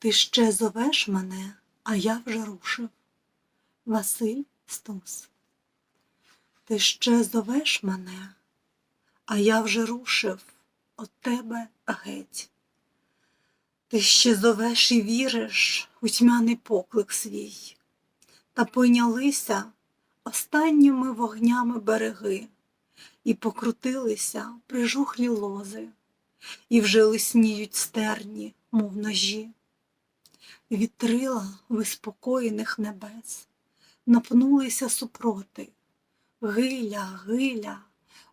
Ти ще зовеш мене, а я вже рушив. Василь Стус. Ти ще зовеш мене, а я вже рушив от тебе геть. Ти ще зовеш і віриш у тьмяний поклик свій, та пойнялися останніми вогнями береги, і покрутилися прижухлі лози, і вже лисніють стерні, мов ножі. Вітрила виспокоєних небес напнулися супроти, гиля, гиля,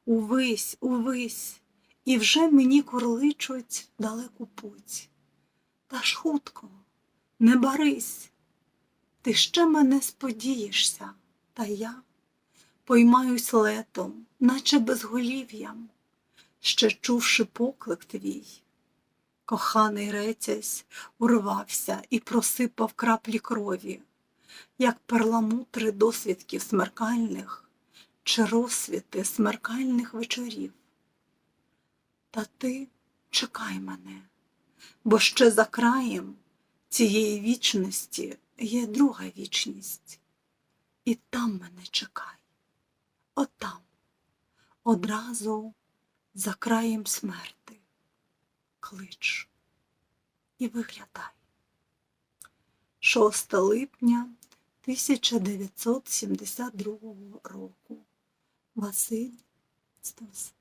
увись, увись, і вже мені курличуть далеку путь. Та ж хутко, не барись, ти ще мене сподієшся, та я поймаюсь летом, наче безголів'ям, ще чувши поклик твій. Коханий рецязь урвався і просипав краплі крові, як перламутри досвідків смеркальних чи розсвіти смеркальних вечорів. Та ти чекай мене, бо ще за краєм цієї вічності є друга вічність, і там мене чекай, отам, одразу за краєм смерти клич і виглядай. 6 липня 1972 року. Василь Стус.